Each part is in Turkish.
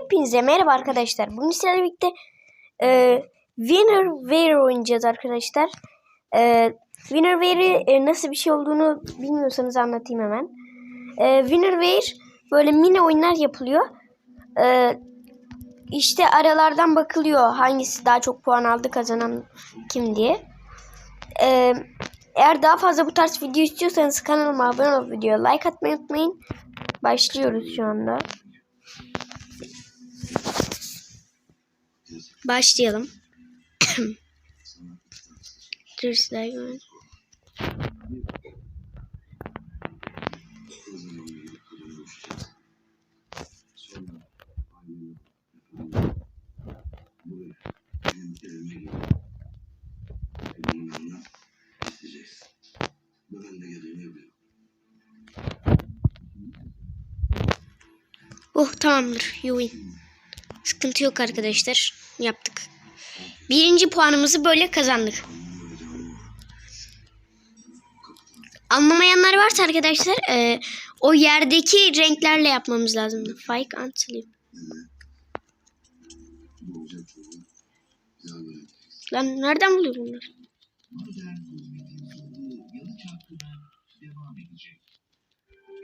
Hepinize merhaba arkadaşlar. Bugün sizlerle birlikte e, Winner Where oynayacağız arkadaşlar. E, Winner Where'i e, nasıl bir şey olduğunu bilmiyorsanız anlatayım hemen. E, Winner Where böyle mini oyunlar yapılıyor. E, işte aralardan bakılıyor hangisi daha çok puan aldı kazanan kim diye. E, eğer daha fazla bu tarz video istiyorsanız kanalıma abone olup videoya like atmayı unutmayın. Başlıyoruz şu anda. Başlayalım. Dur slime. Oh tamamdır. You win. Sıkıntı yok arkadaşlar. Yaptık. Birinci puanımızı böyle kazandık. Anlamayanlar varsa arkadaşlar e, o yerdeki renklerle yapmamız lazım. Fike and sleep. Lan nereden buluyor bunlar?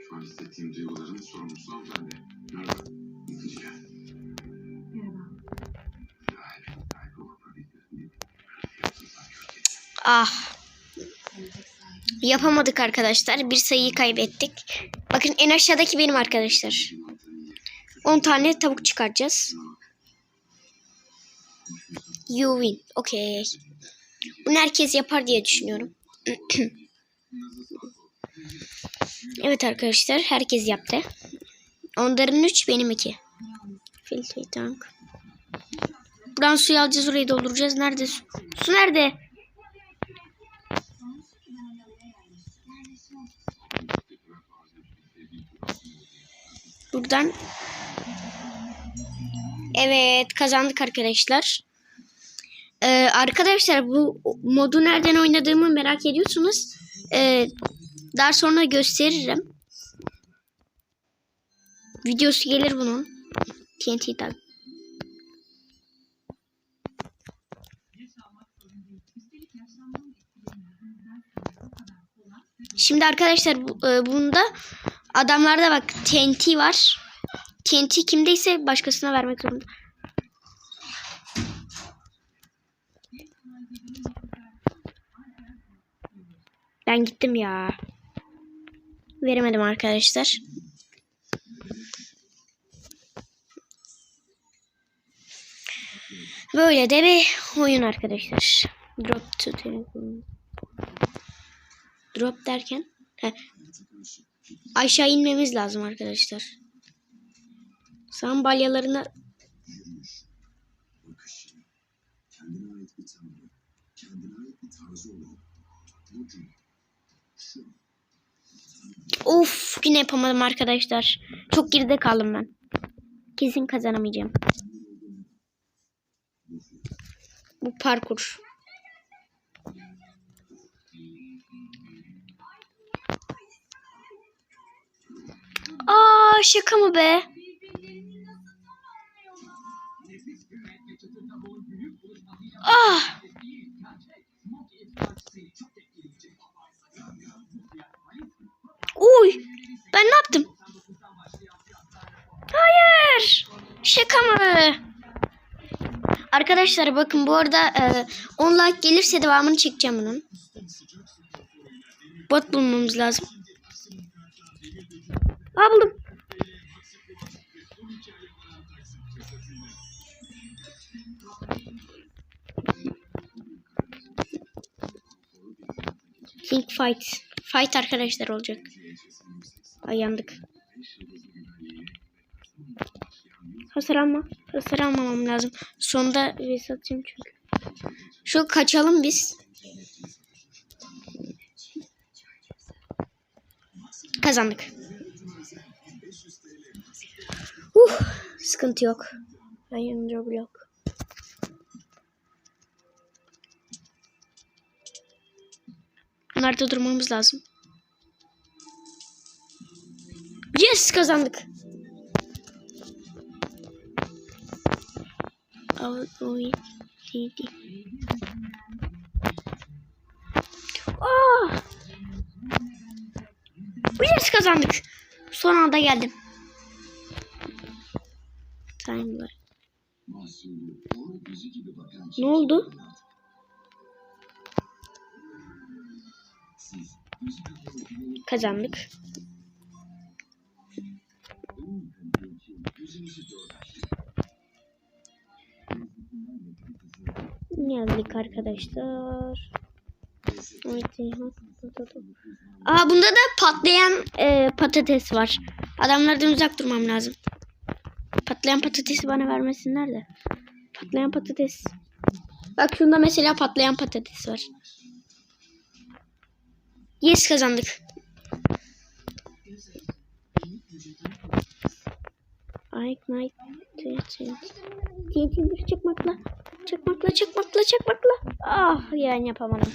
Şu an hissettiğim duyguların sorumlusu hanımefendi. Merhaba. Ah. Yapamadık arkadaşlar. Bir sayıyı kaybettik. Bakın en aşağıdaki benim arkadaşlar. 10 tane tavuk çıkaracağız. You win. Okey. Bunu herkes yapar diye düşünüyorum. evet arkadaşlar. Herkes yaptı. Onların 3 benim 2. Filtre tank. Buradan suyu alacağız orayı dolduracağız. Nerede su? Su nerede? Buradan. Evet kazandık arkadaşlar. Ee, arkadaşlar bu modu nereden oynadığımı merak ediyorsunuz. Ee, daha sonra gösteririm. Videosu gelir bunun. TNT tag. Şimdi arkadaşlar bu- e, bunda adamlarda bak TNT var. TNT kimdeyse başkasına vermek zorunda. Ben gittim ya. Veremedim arkadaşlar. Böyle de bir oyun arkadaşlar. Drop to. Drop derken Heh. Aşağı inmemiz lazım arkadaşlar. Sağın balyalarına Kendine ait bir tanrı, kendine Of yine yapamadım arkadaşlar. Çok geride kaldım ben. Kesin kazanamayacağım. Bu parkur. Aa şaka mı be? Ah! Uy! Ben ne yaptım? Hayır! Şaka mı? Arkadaşlar bakın bu arada e, 10 like gelirse devamını çekeceğim bunun. Bot bulmamız lazım. Aa buldum. King fight. Fight arkadaşlar olacak. Ay yandık. Hasar alma. Hasar almamam lazım. Sonda resatayım çünkü. Şu kaçalım biz. Kazandık. Uh, sıkıntı yok. Hayır blok. Nerede durmamız lazım? Yes kazandık. Oh! Biz kazandık. Son anda geldim. Timeline. Ne oldu? Kazandık. açtı. Geldik arkadaşlar. Aa bunda da patlayan e, patates var. Adamlardan uzak durmam lazım. Patlayan patatesi bana vermesinler de. Patlayan patates. Bak şunda mesela patlayan patates var. Yes kazandık. Ignite. TNT çakmakla. Çakmakla çakmakla çakmakla. Ah yani yapamadım.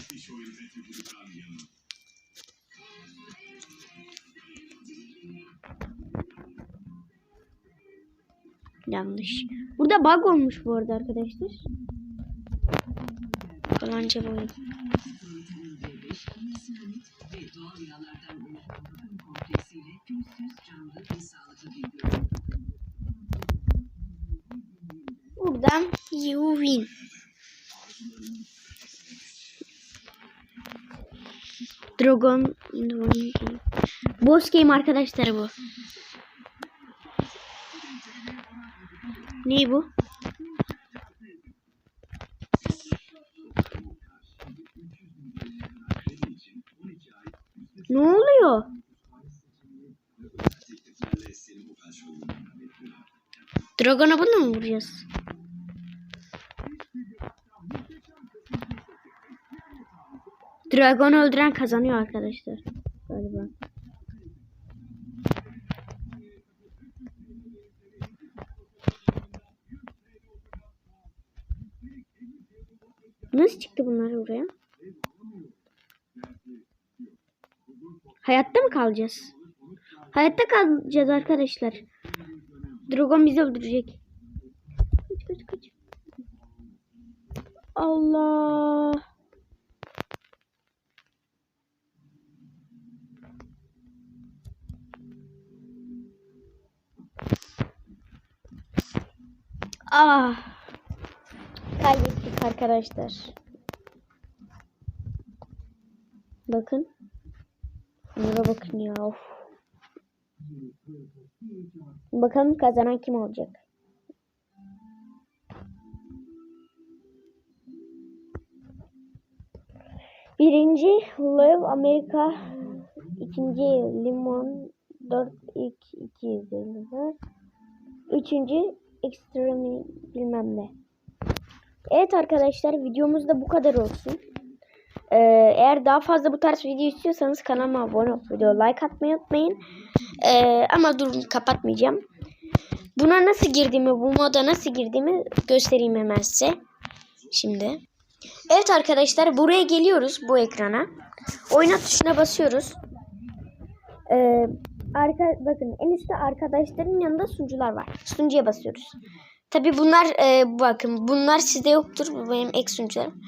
Yanlış. Burada bug olmuş bu arada arkadaşlar. Falanca bu oyun. Buradan you win. Dragon Boss game arkadaşlar bu. Ne bu? Ne oluyor? Dragon'a bunu mu vuracağız? Dragon öldüren kazanıyor arkadaşlar. Galiba. Nasıl çıktı bunlar buraya? Hayatta mı kalacağız? Hayatta kalacağız arkadaşlar. Dragon bizi öldürecek. Kaç kaç kaç. Allah. Ah. Kaybettik arkadaşlar. Bakın. Bunlara bakın ya. Of. Bakalım kazanan kim olacak? Birinci Love Amerika, ikinci Limon 4 2 250 Üçüncü Extreme bilmem ne. Evet arkadaşlar videomuz da bu kadar olsun. Ee, eğer daha fazla bu tarz video istiyorsanız kanalıma abone olup video like atmayı unutmayın. Ee, ama durun kapatmayacağım. Buna nasıl girdiğimi, bu moda nasıl girdiğimi göstereyim hemen size. Şimdi. Evet arkadaşlar buraya geliyoruz bu ekrana. Oyna tuşuna basıyoruz. Ee, arka, bakın en üstte arkadaşların yanında sunucular var. Sunucuya basıyoruz. Tabi bunlar e, bakın bunlar sizde yoktur. Bu benim ek sunucularım.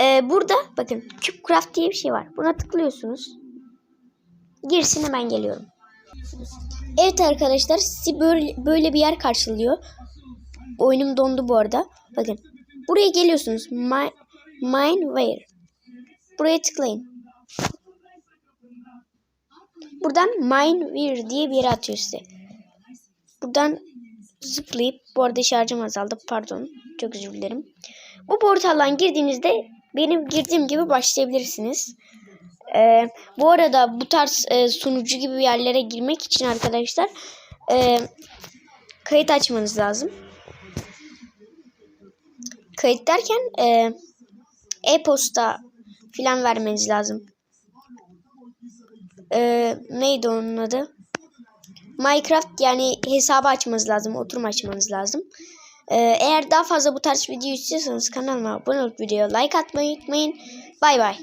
Ee, burada bakın CubeCraft diye bir şey var. Buna tıklıyorsunuz. Girsin hemen geliyorum. Evet arkadaşlar sizi böyle, böyle bir yer karşılıyor. Oyunum dondu bu arada. Bakın buraya geliyorsunuz. My, Mineware. Buraya tıklayın. Buradan Mineware diye bir yere atıyor size. Buradan zıplayıp bu arada şarjım azaldı pardon çok özür dilerim. Bu portaldan girdiğinizde benim girdiğim gibi başlayabilirsiniz. Ee, bu arada bu tarz e, sunucu gibi yerlere girmek için arkadaşlar e, kayıt açmanız lazım. Kayıt derken e, e-posta filan vermeniz lazım. E, neydi onun adı? Minecraft yani hesabı açmanız lazım. Oturum açmanız lazım. Ee, eğer daha fazla bu tarz video istiyorsanız kanalıma abone olup videoya like atmayı unutmayın. Bay bay.